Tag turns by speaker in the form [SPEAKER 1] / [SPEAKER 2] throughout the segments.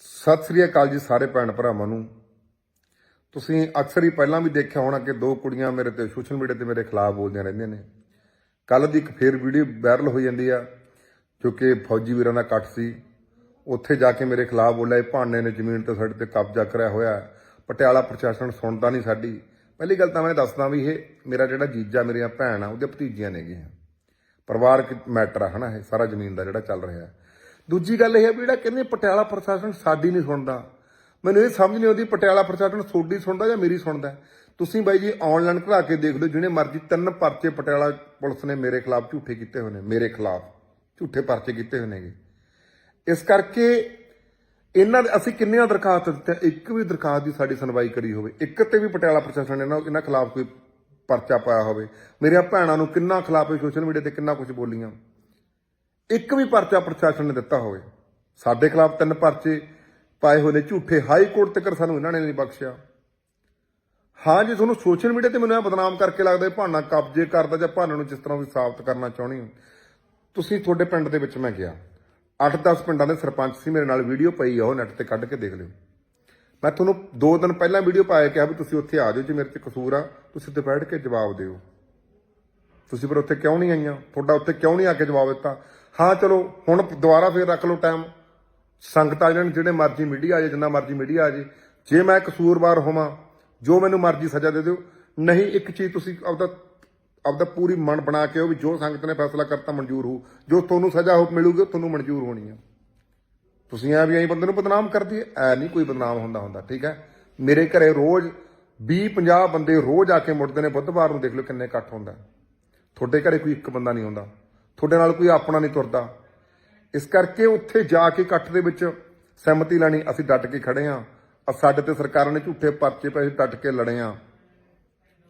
[SPEAKER 1] ਸਤਿ ਸ੍ਰੀ ਅਕਾਲ ਜੀ ਸਾਰੇ ਭੈਣ ਭਰਾਵਾਂ ਨੂੰ। ਤੁਸੀਂ ਅਕਸਰ ਹੀ ਪਹਿਲਾਂ ਵੀ ਦੇਖਿਆ ਹੋਣਾ ਕਿ ਦੋ ਕੁੜੀਆਂ ਮੇਰੇ ਤੇ ਸੋਸ਼ਲ ਮੀਡੀਆ ਤੇ ਮੇਰੇ ਖਿਲਾਫ ਬੋਲਦੀਆਂ ਰਹਿੰਦੀਆਂ ਨੇ। ਕੱਲ ਦੀ ਇੱਕ ਫੇਰ ਵੀਡੀਓ ਵਾਇਰਲ ਹੋਈ ਜਾਂਦੀ ਆ, ਜੋ ਕਿ ਫੌਜੀ ਵੀਰਾਂ ਦਾ ਇਕੱਠ ਸੀ। ਉੱਥੇ ਜਾ ਕੇ ਮੇਰੇ ਖਿਲਾਫ ਬੋਲਿਆ, ਇਹ ਭਾਨੇ ਨੇ ਜ਼ਮੀਨ ਤੇ ਸਾਡੇ ਤੇ ਕਬਜ਼ਾ ਕਰਿਆ ਹੋਇਆ। ਪਟਿਆਲਾ ਪ੍ਰਸ਼ਾਸਨ ਸੁਣਦਾ ਨਹੀਂ ਸਾਡੀ। ਪਹਿਲੀ ਗੱਲ ਤਾਂ ਮੈਂ ਦੱਸਦਾ ਵੀ ਇਹ ਮੇਰਾ ਜਿਹੜਾ ਜੀਜਾ, ਮੇਰੀਆਂ ਭੈਣ ਆ ਉਹਦੇ ਭਤੀਜੀਆਂ ਨੇਗੇ ਪਰਿਵਾਰਕ ਮੈਟਰ ਆ, ਹਨਾ, ਇਹ ਸਾਰਾ ਜ਼ਮੀਨ ਦਾ ਜਿਹੜਾ ਚੱਲ ਰਿਹਾ। ਦੂਜੀ ਗੱਲ ਇਹ ਹੈ ਵੀ ਜਿਹੜਾ ਕਹਿੰਦੇ ਪਟਿਆਲਾ ਪ੍ਰਸ਼ਾਸਨ ਸਾਡੀ ਨਹੀਂ ਸੁਣਦਾ। ਮੈਨੂੰ ਇਹ ਸਮਝ ਨਹੀਂ ਆਉਂਦੀ ਪਟਿਆਲਾ ਪ੍ਰਸ਼ਾਸਨ ਤੁਹਾਡੀ ਸੁਣਦਾ ਜਾਂ ਮੇਰੀ ਸੁਣਦਾ। ਤੁਸੀਂ ਬਾਈ ਜੀ ਆਨਲਾਈਨ ਕਢਾ ਕੇ ਦੇਖ ਲਓ, ਜਿਹਨੇ ਮਰਜ਼ੀ ਤਿੰਨ ਪਰਚੇ ਪਟਿਆਲਾ ਪੁਲਿਸ ਨੇ ਮੇਰੇ ਖਿਲਾਫ ਝੂਠੇ ਕੀਤੇ ਹੋਏ ਨੇ, ਮੇਰੇ ਖਿਲਾਫ। ਝੂਠੇ ਪਰਚੇ ਕੀਤੇ ਹੋਏ ਨੇਗੇ। ਇਸ ਕਰਕੇ ਇਹਨਾਂ ਦੇ ਅਸੀਂ ਕਿੰਨੀਆਂ ਦਰਖਾਸਤ ਦਿੱਤੀਆਂ? ਇੱਕ ਵੀ ਦਰਖਾਸਤ ਦੀ ਸਾਡੀ ਸੁਣਵਾਈ ਕਰੀ ਹੋਵੇ। ਇੱਕ ਤੇ ਵੀ ਪਟਿਆਲਾ ਪ੍ਰਸ਼ਾਸਨ ਨੇ ਇਹਨਾਂ ਖਿਲਾਫ ਕੋਈ ਪਰਚਾ ਪਾਇਆ ਹੋਵੇ। ਮੇਰੀਆਂ ਭੈਣਾਂ ਨੂੰ ਕਿੰਨਾ ਖਿਲਾਫ ਸੋਸ਼ਲ ਮੀਡੀਆ ਤੇ ਕਿੰਨਾ ਕੁਝ ਬੋਲੀਆਂ। ਇੱਕ ਵੀ ਪਰਚਾ ਪ੍ਰਸ਼ਾਸਨ ਨੇ ਦਿੱਤਾ ਹੋਵੇ। ਸਾਡੇ ਖਿਲਾਫ ਤਿੰਨ ਪਰਚੇ ਪਾਏ ਹੋਏ ਨੇ, ਝੂਠੇ ਹਾਈ ਕੋਰਟ ਤੱਕ ਸਾਨੂੰ ਇਹਨਾਂ ਨੇ ਨਹੀਂ ਬਖਸ਼ਿਆ। ਹਾਂ ਜੇ, ਤੁਹਾਨੂੰ ਸੋਸ਼ਲ ਮੀਡੀਆ ਤੇ ਮੈਨੂੰ ਇਹ ਬਦਨਾਮ ਕਰਕੇ ਲੱਗਦਾ ਇਹ ਭਾਨਾ ਕਬਜ਼ੇ ਕਰਦਾ ਜਾਂ ਭਾਨਾ ਨੂੰ ਜਿਸ ਤਰ੍ਹਾਂ ਵੀ ਸਾਬਤ ਕਰਨਾ ਚਾਹੁੰਦੇ ਹੋ। ਤੁਸੀਂ ਤੁਹਾਡੇ ਪਿੰਡ ਦੇ ਵਿੱਚ ਮੈਂ ਗਿਆ। 8-10 ਪਿੰਡਾਂ ਦੇ ਸਰਪੰਚ ਸੀ ਮੇਰੇ ਨਾਲ, ਵੀਡੀਓ ਪਈ ਆ ਉਹ ਨੈਟ ਤੇ ਕੱਢ ਕੇ ਦੇਖ ਲਿਓ। ਮੈਂ ਤੁਹਾਨੂੰ 2 ਦਿਨ ਪਹਿਲਾਂ ਵੀਡੀਓ ਪਾਇਆ ਕਿਹਾ ਵੀ ਤੁਸੀਂ ਉੱਥੇ ਆ ਜਾਓ, ਜੇ ਮੇਰੇ 'ਚ ਕਸੂਰ ਆ, ਤੁਸੀਂ ਉੱਥੇ ਬੈਠ ਕੇ ਜਵਾਬ ਦਿਓ। ਤੁਸੀਂ ਫਿਰ ਉੱਥੇ ਕਿਉਂ ਨਹੀਂ ਆਈਆਂ? ਤੁਹਾਡਾ ਉੱਥੇ ਕਿਉਂ ਨਹੀਂ ਆ ਕੇ ਜਵਾਬ ਦਿੱਤਾ? ਹਾਂ, ਚਲੋ, ਹੁਣ ਦੁਬਾਰਾ ਫੇਰ ਰੱਖ ਲਓ ਟਾਈਮ ਸੰਗਤ ਆ ਜਾਣ ਜਿਹੜੇ ਮਰਜ਼ੀ ਮੀਡੀਆ ਆ ਜਾਏ, ਜਿੰਨਾ ਮਰਜ਼ੀ ਮੀਡੀਆ ਆ ਜਾਏ, ਜੇ ਮੈਂ ਕਸੂਰਵਾਰ ਹੋਵਾਂ, ਜੋ ਮੈਨੂੰ ਮਰਜ਼ੀ ਸਜ਼ਾ ਦੇ ਦਿਓ, ਨਹੀਂ ਇੱਕ ਚੀਜ਼ ਤੁਸੀਂ ਆਪਦਾ ਆਪਦਾ ਪੂਰੀ ਮਨ ਬਣਾ ਕੇ ਉਹ ਵੀ ਜੋ ਸੰਗਤ ਨੇ ਫੈਸਲਾ ਕਰਤਾ ਮਨਜ਼ੂਰ ਹੋ, ਜੋ ਤੁਹਾਨੂੰ ਸਜ਼ਾ ਹੋ ਮਿਲੂਗੀ ਤੁਹਾਨੂੰ ਮਨਜ਼ੂਰ ਹੋਣੀ ਆ। ਤੁਸੀਂ ਐ ਵੀ ਐਂ ਬੰਦੇ ਨੂੰ ਬਦਨਾਮ ਕਰਦੀ ਐ ਨਹੀਂ ਕੋਈ ਬਦਨਾਮ ਹੁੰਦਾ ਹੁੰਦਾ, ਠੀਕ ਹੈ? ਮੇਰੇ ਘਰੇ ਰੋਜ਼ 20 50 ਬੰਦੇ ਰੋਜ਼ ਆ ਕੇ ਮੁੜਦੇ ਨੇ, ਬੁੱਧਵਾਰ ਨੂੰ ਦੇਖ ਲਓ ਕਿੰਨੇ ਇਕੱਠ ਹੁੰਦਾ। ਤੁਹਾਡੇ ਘਰੇ ਕੋਈ ਇੱਕ ਬੰਦਾ ਨਹੀਂ ਹੁੰਦਾ। ਤੁਹਾਡੇ ਨਾਲ ਕੋਈ ਆਪਣਾ ਨਹੀਂ ਤੁਰਦਾ। ਇਸ ਕਰਕੇ ਉੱਥੇ ਜਾ ਕੇ ਇਕੱਠ ਦੇ ਵਿੱਚ ਸਹਿਮਤੀ ਲੈਣੀ, ਅਸੀਂ ਡਟ ਕੇ ਖੜੇ ਆ। ਸਾਡੇ ਤੇ ਸਰਕਾਰਾਂ ਨੇ ਝੂਠੇ ਪਰਚੇ ਪਏ, ਅਸੀਂ ਡਟ ਕੇ ਲੜੇ ਆ।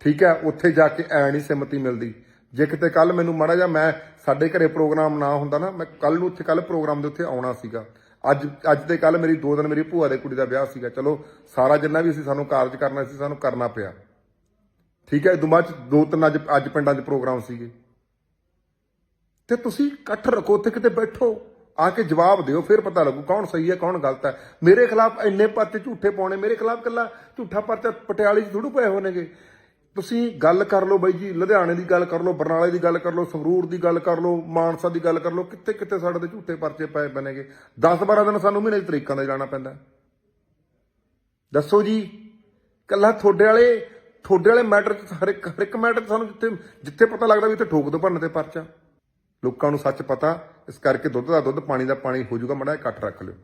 [SPEAKER 1] ਠੀਕ ਹੈ, ਉੱਥੇ ਜਾ ਕੇ ਐ ਨਹੀਂ ਸਹਿਮਤੀ ਮਿਲਦੀ। ਜੇ ਕਿਤੇ ਕੱਲ ਮੈਨੂੰ ਮਾੜਾ ਜਿਹਾ ਮੈਂ ਸਾਡੇ ਘਰੇ ਪ੍ਰੋਗਰਾਮ ਨਾ ਹੁੰਦਾ ਨਾ, ਮੈਂ ਕੱਲ ਨੂੰ ਉੱਥੇ ਕੱਲ ਪ੍ਰੋਗਰਾਮ ਦੇ ਉੱਤੇ ਆਉਣਾ ਸੀਗਾ। ਅੱਜ ਅੱਜ ਤੇ ਕੱਲ ਮੇਰੀ ਦੋ ਦਿਨ ਮੇਰੀ ਭੂਆ ਦੇ ਕੁੜੀ ਦਾ ਵਿਆਹ ਸੀਗਾ। ਚਲੋ, ਸਾਰਾ ਜਿੰਨਾ ਵੀ ਅਸੀਂ ਸਾਨੂੰ ਕਾਰਜ ਕਰਨਾ ਸੀ, ਸਾਨੂੰ ਕਰਨਾ ਪਿਆ। ਠੀਕ ਹੈ, ਇਹ ਤੋਂ ਬਾਅਦ 'ਚ ਦੋ ਤਿੰਨ ਅੱਜ ਅੱਜ ਪਿੰਡਾਂ 'ਚ ਪ੍ਰੋਗਰਾਮ ਸੀਗੇ। ਤੇ ਤੁਸੀਂ ਇਕੱਠ ਰੱਖੋ ਉੱਥੇ ਕਿਤੇ ਬੈਠੋ। ਆ ਕੇ ਜਵਾਬ ਦਿਓ, ਫਿਰ ਪਤਾ ਲੱਗੂ ਕੌਣ ਸਹੀ ਹੈ, ਕੌਣ ਗਲਤ ਹੈ। ਮੇਰੇ ਖਿਲਾਫ ਇੰਨੇ ਪਰਚੇ ਝੂਠੇ ਪਾਉਣੇ, ਮੇਰੇ ਖਿਲਾਫ ਕੱਲਾ ਝੂਠਾ ਪਰਚਾ ਪਟਿਆਲੇ 'ਚ ਥੋੜੂ ਪਏ ਹੋਣਗੇ। ਤੁਸੀਂ ਗੱਲ ਕਰ ਲਓ ਬਾਈ ਜੀ, ਲੁਧਿਆਣੇ ਦੀ ਗੱਲ ਕਰ ਲਓ, ਬਰਨਾਲੇ ਦੀ ਗੱਲ ਕਰ ਲਓ, ਸੰਗਰੂਰ ਦੀ ਗੱਲ ਕਰ ਲਓ, ਮਾਨਸਾ ਦੀ ਗੱਲ ਕਰ ਲਓ ਕਿੱਥੇ ਕਿੱਥੇ ਸਾਡੇ ਤੇ ਝੂਠੇ ਪਰਚੇ ਪਏ ਬਣੇਗੇ 10 12 ਦਿਨ ਸਾਨੂੰ ਮਹੀਨੇ ਦੀ ਤਰੀਕਾਂ ਦਾ ਜਾਣਾ ਪੈਂਦਾ। ਦੱਸੋ ਜੀ ਕੱਲਾ ਤੁਹਾਡੇ ਵਾਲੇ ਤੁਹਾਡੇ ਵਾਲੇ ਮੈਟਰ ਚ ਹਰ ਇੱਕ ਹਰ ਇੱਕ ਮੈਟਰ 'ਚ ਸਾਨੂੰ ਜਿੱਥੇ ਜਿੱਥੇ ਪਤਾ ਲੱਗਦਾ ਵੀ ਇੱਥੇ ਠੋਕ ਦੋ ਭੰਨ ਤੇ ਪਰਚਾ। ਲੋਕਾਂ ਨੂੰ ਸੱਚ ਪਤਾ, ਇਸ ਕਰਕੇ ਦੁੱਧ ਦਾ ਦੁੱਧ, ਪਾਣੀ ਦਾ ਪਾਣੀ ਹੋ ਜਾਊਗਾ, ਮੜਾ ਘੱਟ ਰੱਖ ਲਿਓ।